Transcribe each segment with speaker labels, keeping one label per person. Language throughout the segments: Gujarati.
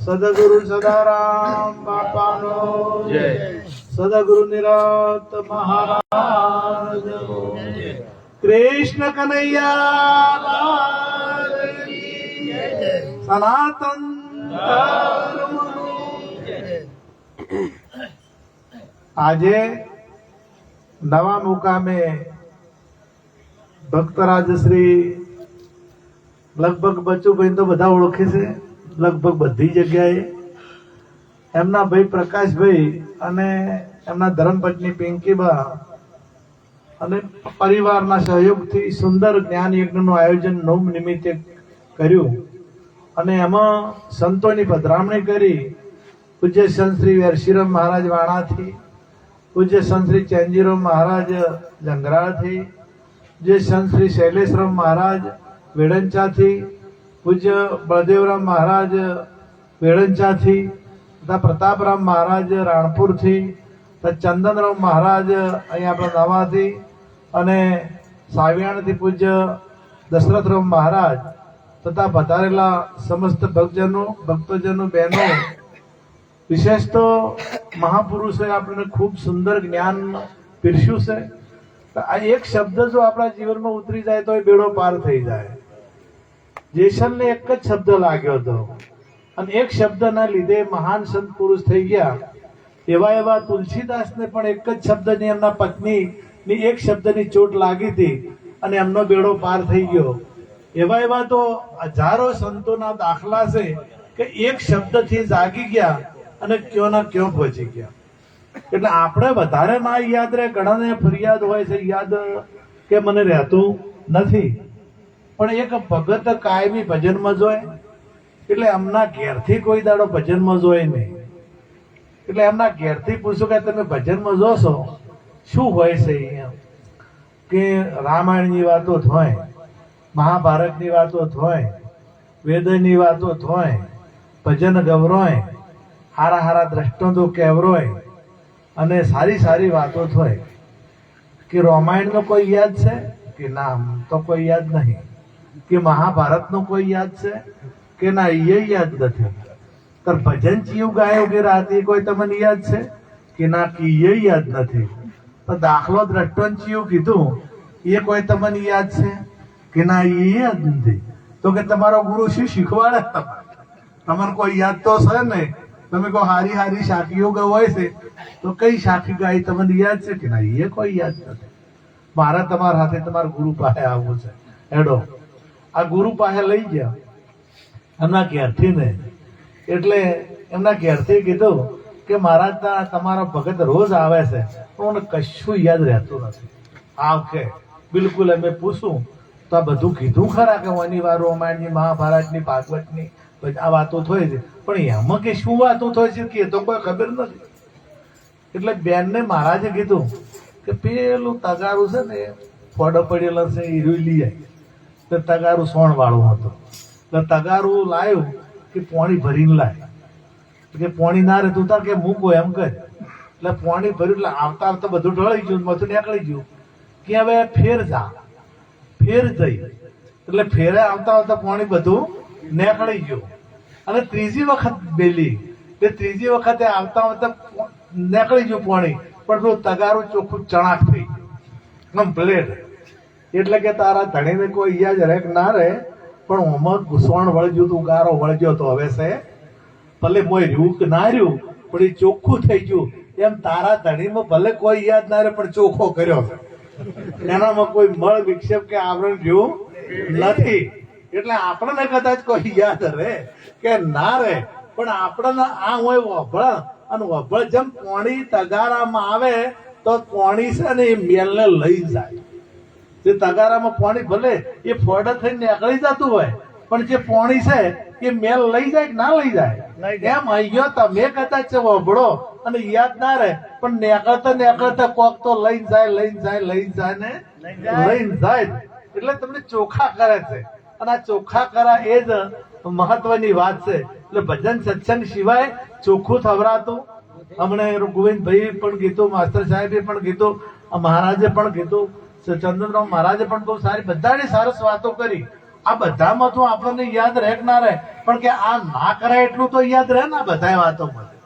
Speaker 1: સદગુરુ સદારામ બાપાનો જય. સદગુરુ નિરત મહારાજ કૃષ્ણ કનૈયા લાલ કી સનાતન આજે નવા મુકામે ભક્તરાજ શ્રી લગભગ બચ્ચુભાઈ તો બધા ઓળખે છે. લગભગ બધી જગ્યાએ. એમના ભાઈ પ્રકાશભાઈ અને એમના ધર્મપત્ની પિંકીબા અને પરિવારના સહયોગથી સુંદર જ્ઞાન યજ્ઞનું આયોજન નોમ નિમિત્તે કર્યું. અને એમાં સંતોની પધરામણી કરી. પૂજ્ય સંત શ્રી વેરશીરામ મહારાજ વાણાથી, પૂજ્ય સંત શ્રી ચેન્જીરામ મહારાજ જંગરાળથી જે સંત શ્રી શૈલેષરામ મહારાજ વેડંચાથી પૂજ્ય બળદેવરામ મહારાજ વેડંચાથી તથા પ્રતાપરામ મહારાજ રાણપુરથી તથા ચંદનરામ મહારાજ અહીંયા આપણા નવાથી અને સાવિયાણથી પૂજ્ય દશરથરામ મહારાજ તથા પધારેલા સમસ્ત ભક્તજનો ભક્તજનો, બહેનો. વિશેષ તો મહાપુરુષોએ આપણને ખૂબ સુંદર જ્ઞાન પીરસ્યું છે. આ એક શબ્દ જો આપણા જીવનમાં ઉતરી જાય તો એ બેડો પાર થઈ જાય. જેસલને એક જ શબ્દ લાગ્યો હતો. અને એક શબ્દના લીધે મહાન સંત પુરુષ થઈ ગયા. એવા એવા તુલસીદાસને પણ એક જ શબ્દની એમના પત્ની ની એક શબ્દની ચોટ લાગી હતી અને એમનો બેડો પાર થઈ ગયો. એવા એવા તો હજારો સંતોના દાખલા છે કે એક શબ્દથી જાગી ગયા અને ક્યો ના ક્યો પહોંચી ગયા. એટલે આપણે વધારે ના યાદ રહે, ઘણાને ફરિયાદ હોય છે, યાદ કે મને રહેતું નથી. પણ એક ભગત કાયમી ભજનમાં જોય એટલે એમના ઘેરથી કોઈ દાડો ભજનમાં જોય નહીં. એટલે એમના ઘેરથી પૂછું કે તમે ભજનમાં જોશો શું હોય છે એમ? કે રામાયણની વાતો થોય મહાભારતની વાતો થોય વેદની વાતો થોય ભજન ગવરોય, હારા હારા દ્રષ્ટાંતો કહેવરોય, અને સારી સારી વાતો થોય કે રામાયણનો કોઈ યાદ છે? કે ના તો કોઈ યાદ નહીં. કે મહાભારતનું કોઈ યાદ છે? કે ના એ યાદ નથી. તો ભજન ચીવ ગાયો કે રાતે કોઈ તમને યાદ છે? કે ના, કે એ યાદ નથી. તો દાખલો દ્રષ્ટન ચીવ કીધું એ કોઈ તમને યાદ છે? કે ના એ યાદ નથી. તો કે તમારો ગુરુ શું શીખવાડે? તમને કોઈ યાદ તો છે ને? તમે કહો હારી હારી શાખીઓ ગવાય છે? તો કઈ શાખી ગાય તમને યાદ છે? કે ના એ કોઈ યાદ નથી. મારે તમારા હાથે તમારા ગુરુ પાસે આવવું છે. એડો આ ગુરુ પાસે લઈ ગયા. એમના ઘેરથી ને, એટલે એમના ઘેરથી કીધું કે મહારાજ ત્યાં તમારા ભગત રોજ આવે છે, પણ મને કશું યાદ રહેતું નથી. આવકે બિલકુલ અમે પૂછું, તો આ બધું કીધું ખરા કે ઓની વાર રામાયણની, મહાભારતની, ભાગવતની આ વાતો થઈ છે. પણ એમાં કે શું વાતો થાય છે કે એ તો કોઈ ખબર નથી. એટલે બેનને મહારાજે કીધું કે પેલું તગારું છે ને, ફોડો પડેલો છે એ રૂઈ લઈ આવી તો તગારું સોણ વાળું હતું. એટલે તગારું લાવ્યું કે પોણી ભરીને લાય. કે પોણી ના રહે તું તાર કે મૂકો એમ કહે. એટલે પોણી ભર્યું એટલે આવતા આવતા બધું ઢળી ગયું બધું નીકળી ગયું. કે હવે ફેર જા ફેર જઈ એટલે ફેરે આવતા આવતા પોણી બધું નીકળી ગયું. અને ત્રીજી વખત બેલી. તે ત્રીજી વખતે આવતા આવતા નીકળી ગયું પોણી. પણ પેલું તગારું ચોખ્ખું ચણાક થઈ ગયું. કમ્પ્લેટ એટલે કે તારા ધણીને કોઈ યાદ જ કે ના રહે, પણ ઓમાં ઘૂસવાણ વળગ્યું તું ગારો વળગ્યો તો હવે છે. ભલે મોય રહ્યું કે ના રહ્યું, પણ એ ચોખ્ખું થઈ ગયું. એમ તારા ધણીમાં ભલે કોઈ યાદ ના રહે, પણ ચોખ્ખો કર્યો છે. એનામાં કોઈ મળ વિક્ષેપ કે આવરણ રહ્યું નથી. એટલે આપણને કદાચ કોઈ યાદ રહે કે ના રહે, પણ આપણને આ હોય વભળ. અને વભળ જેમ કોણી તગારામાં આવે, તો કોણી છે ને એ મેલને લઈ જાય. જે તગારામાં પાણી ભલે એ ફોડા થઈને નીકળી જતું હોય પણ જે પાણી છે એ મેલ લઈ જાય કે ના લઈ જાય? એમ અહીંયા તમે કદાચ વભળો અને યાદ ના રહે પણ નીકળતા નીકળતા કોક તો લઈને જાય લઈને જાય લઈને જાય ને લઈને જાય. એટલે તમને ચોખ્ખા કરે છે. અને આ ચોખ્ખા કરા એ જ મહત્વની વાત છે. એટલે ભજન સત્સંગ સિવાય ચોખ્ખું થવરાતું. હમણાં ગોવિંદભાઈ પણ કીધું માસ્ટર સાહેબે પણ કીધું આ મહારાજે પણ કીધું ચંદ્રરાવ મહારાજે પણ બહુ સારી બધાની સરસ વાતો કરી. આ બધામાં તો આપણને યાદ રહે ના રહે? પણ કે આ ના કરાય એટલું તો યાદ રહે ને બધાય વાતો માટે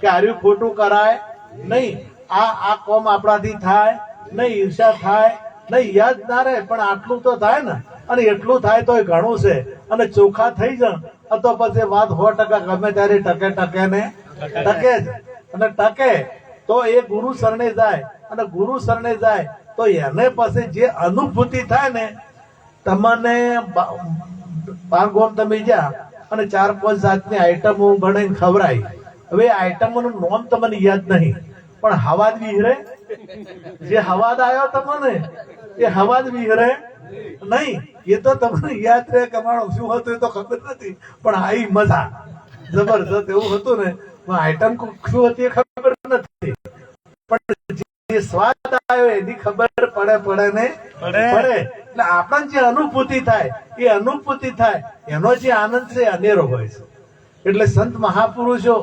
Speaker 1: કે આર્યું ખોટું કરાય? નહીં. આ આ કોમ આપણાથી થાય. નહીં ઈર્ષા થાય. નહીં, યાદ ના રહે, પણ આટલું તો થાય ને. અને એટલું થાય તો ઘણું છે. અને ચોખ્ખા થઈ જાય તો પછી વાત સો ટકા ગમે ત્યારે ટકે ટકે ને ટકે જ. અને ટકે તો એ ગુરુ શરણે જાય. અને ગુરુ શરણે જાય તો એને પાસે જે અનુભૂતિ થાય ને, તમને બા- ગોમ તમે જ્યાં અને ચાર પાંચ જાતની આઈટમો બનાવીને ખવડાય. હવે આઈટમોનું નામ તમને યાદ નહીં, પણ હવાદ વિહરે, જે હવાદ આવ્યો તમને, એ હવાદ વિહરે નહીં. એ તો તમને યાદ રહે કે મારો શું હતું એ તો ખબર નથી, પણ આવી મજા. જબરજસ્ત એવું હતું ને આઈટમ શું હતી એ ખબર નથી. પણ જે સ્વાદ આવ્યો એની ખબર પડે પડે ને? પડે. એટલે આપણને જે અનુભૂતિ થાય એ અનુભૂતિ થાય એનો જે આનંદ છે અનેરો હોય છે. એટલે સંત મહાપુરુષો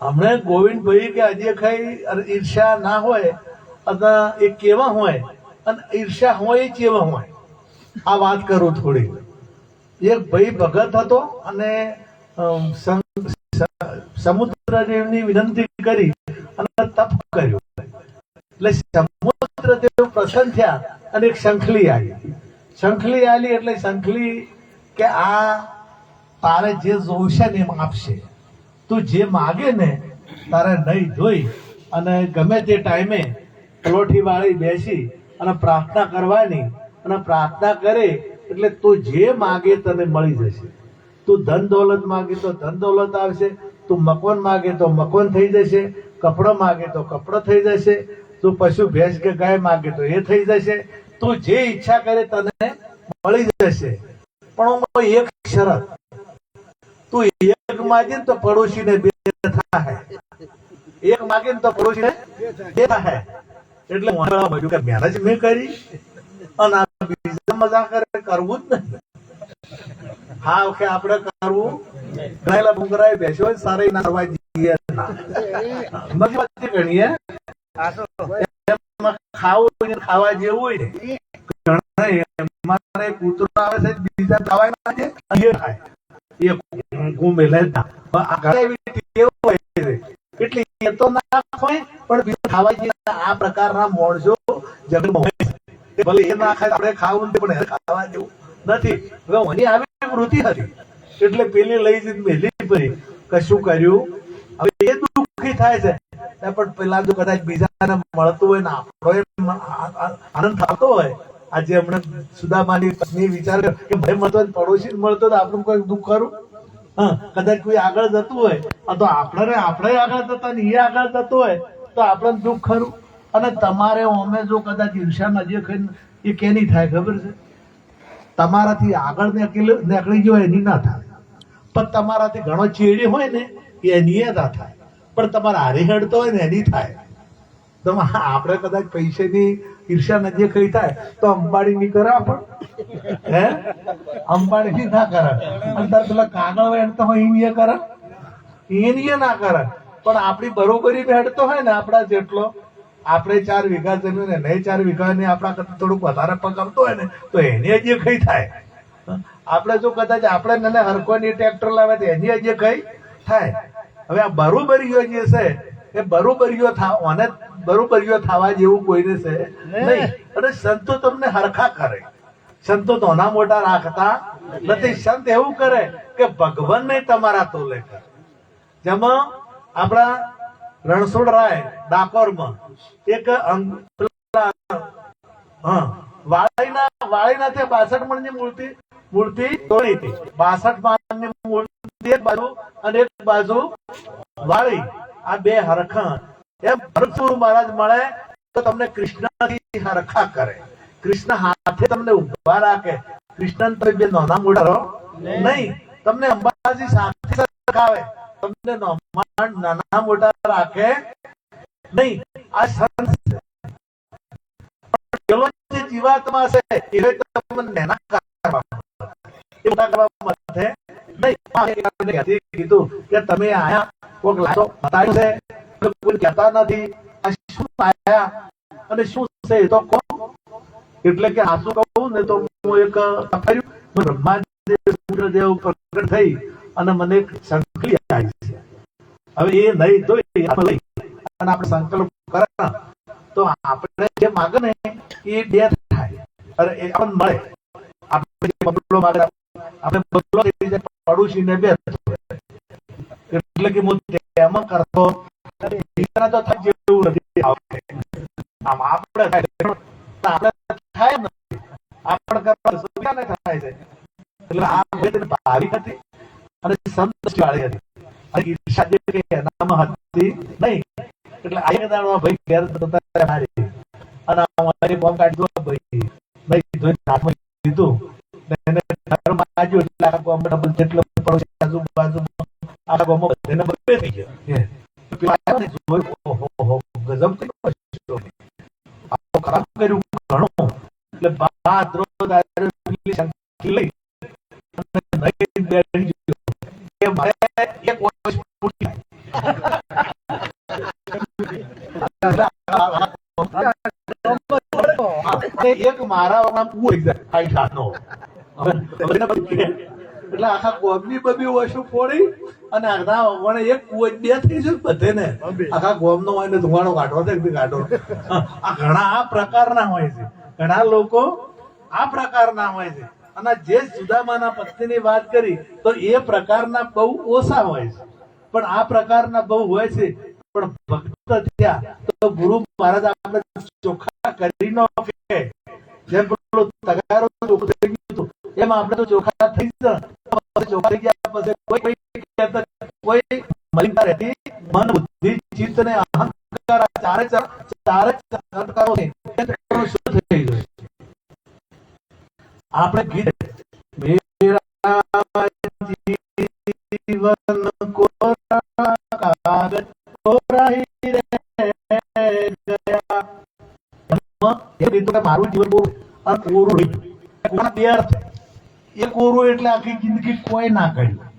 Speaker 1: હમણે ગોવિંદભાઈ કે અજય ખાઈ ઈર્ષા ના હોય અથવા એ કેવા હોય અને ઈર્ષા હોય એ કેવા હોય? આ વાત કરું થોડી. એક ભાઈ ભગત હતો અને સમુદ્રદેવની વિનંતી કરી અને તપ કર્યું. એટલે સમુદ્રદેવ પ્રસન્ન થયા અને એક શંખલી આવી. શંખલી આવી એટલે શંખલી કે આ તારે જે જોશે ને એમ આપશે. તું જે માગે ને તારે નહીં જોઈ. અને ગમે તે ટાઈમે પલોઠી વાળી બેસી અને પ્રાર્થના કરવાની અને પ્રાર્થના કરે એટલે તું જે માગે તને મળી જશે. તું ધન દોલત માગે તો ધન દોલત આવશે. તું મકવન માગે તો મકવન થઈ જશે. કપડો માગે તો કપડો થઈ જશે. તું પશુ ભેંસ કે ગાય માગે તો એ થઈ જશે. તું જે ઈચ્છા કરે તને મળી જશે. પણ એક શરત. તું એક માગે તો પડોશી ને બે થાય. એક માગે તો પડોશી ને બે થાય. એટલે હું કે મેરેજ મેં કરી અને બીજા મજા કરે કરવું જ નહીં. હા કે આપણે કરવું. ગયેલા ભૂંગરાએ બેસ્યો સારા ના જઈએ ના. મજબૂતી ઘણી એમાં જ આ પ્રકારના મોડજો જગતમાં હોય ભલે એ ના ખાય આપણે ખાવું પણ ખાવા જેવું નથી. હવે મને આવી વૃત્તિ હતી. એટલે પેલી લઈ જઈને મેલી પડી. કશું કર્યું? હવે એ દુઃખી થાય છે. પણ પેલા જો કદાચ બીજાને મળતું હોય ને આપણો આનંદ થતો હોય. આજે હમણાં સુદામાની પત્ની વિચાર કે ભાઈ મળતો પડોશી મળતો તો આપણું કોઈ દુઃખ ખરું? હા, કદાચ કોઈ આગળ જતું હોય. તો આપણે આપણે આગળ જતા ને એ આગળ જતો હોય તો આપણને દુઃખ ખરું. અને તમારે અમે જો કદાચ ઈર્ષા નજીક એ કે નહીં થાય, ખબર છે? તમારાથી આગળ નીકળી નીકળી ગયો એની ના થાય. પણ તમારાથી ઘણો ચેડી હોય ને એની એ ના થાય. પણ તમારે હારી હેડતો હોય ને, એની થાય. તો આપણે કદાચ પૈસાની ઈર્ષા નજીક કઈ થાય, તો અંબાણી ની કરે આપણે હે? અંબાણીની ના કરે અને તાર પેલા કાગળ વેડતો હોય એ કરે એ ના કરે પણ આપણી બરોબરી બેડતો હોય ને આપણા જેટલો. આપણે ચાર વીઘા જમીન ને, નહીં ચાર વીઘા ને, આપણા કરતા થોડુંક વધારે પકડતો હોય ને, તો એની જે કઈ થાય? આપણે જો કદાચ આપણે મને હરકોની ટ્રેક્ટર લાવે તો એની જે કઈ થાય? હવે આ બરોબરીઓ જે છે એ બરોબરીઓ ઓને બરોબરીઓ થવા જેવું કોઈને છે નહીં. અને સંતો તમને હરખા કરે. સંતો નાના મોટા રાખતા નથી. સંત એવું કરે કે ભગવાનને તમારા તોલે કરે. જેમાં આપણા રણછોડ રાય ડાકોરમાં એક વાળીના વાળીના તે બાસઠ મણની મૂર્તિ મૂર્તિ તોડી હતી. બાસઠ મણની મૂર્તિ એક બાજુ અને એક બાજુ વાળી. આ બે હરખણ. એમ ભરતપુર મહારાજ મળે તો તમને કૃષ્ણથી હરખા કરે. કૃષ્ણ હાથે તમને ઊભા રાખે. કૃષ્ણ તમે બે નાના મોટા નહીં, તમને અંબાજી સાથે સરખાવે. તમને નાના મોટા રાખે. નહીં, આ સંત પેલો જે જીવાત્મા છે, એ તમને નાના કરવા એ મોટા કરવા માટે નહીં કીધું કે તમે આયા કોઈક લાજો બતાવ્યું છે કોઈ કહેતા નથી શું આયા અને શું છે તો કહો એટલે કે આ શું કહું ને તો હું એક તપાયું બ્રહ્માદેવ રુદ્રદેવ પ્રગટ થઈ અને મને એક સંકલી આવી છે હવે એ નહીં તો લઈ અને આપણે સંકલ્પ કરા તો આપણે જે માગે ને એ બે થાય. અરે એ આપણને મળે. આપણે બબલો માગે આપણે બબલો પડોશીને બે એટલે કે હું તેમાં કરતો બીજાના તો થાય જેવું નથી આમ આપણે આપણે થાય નથી. આપણે કરવા સુવિધા થાય છે. એટલે આ બે તેને ભારી હતી અને સંતોષ વાળી હતી. અને ઈર્ષા જે કે એનામાં હતી નહીં. એટલે આ એક ભાઈ ઘેર મારી. અને અમારી બોમ્બ કાઢી દો ભાઈ. ભાઈ જોઈને હાથમાં લીધું. વાગ્યું એટલે આખા ગામમાં ડબલ જેટલો પડોશી આજુબાજુ આખા ગામમાં બધાને બબ્બે થઈ ગયો ને ગજબ કર્યો. ખરાબ કર્યું ઘણો એટલે ભાદ્રો દારૂ પેલી શંકી લઈ બેસી ગયો. કે મારે એક વર્ષ પૂરી એક મારા નામ કુવો exact height હાથનો. એટલે આખા ગોમની બધી વસ્તુ ફોડી અને આખા વણે એક કુવો બે થઈ છે બધે ને આખા ગોમનો હોય ને ધુમાડો કાઢો છે કાઢો આ ઘણા આ પ્રકારના હોય છે. ઘણા લોકો આ પ્રકારના હોય છે. અને જે સુદામાના પત્નીની વાત કરી તો એ પ્રકારના બહુ ઓછા હોય છે. પણ આ પ્રકારના બહુ હોય છે. પણ ભક્ત થયા તો ગુરુ મહારાજ આપણે ચોખ્ખા કરી ન કે જેમ પેલો તગારો ચોખ્ખો થઈ ગયું એમ આપણે તો ચોખા થઈ જ ચોખા થઈ ગયા પછી કોઈ કોઈ મલિનતા રહેતી મન બુદ્ધિ ચિત્ત ને અહંકાર ચારે ચારે એ ત્રણનો શુદ્ધ થઈ ગયું. આપણે ગીત મેરા જીવન કોરા કાગજ કોરાઈ રે ગયા. એ કીધું મારું જીવન બહુ અને કોરું રહ્યું. બે અર્થ એ કોરું એટલે આખી જિંદગી કોઈ ના કર્યું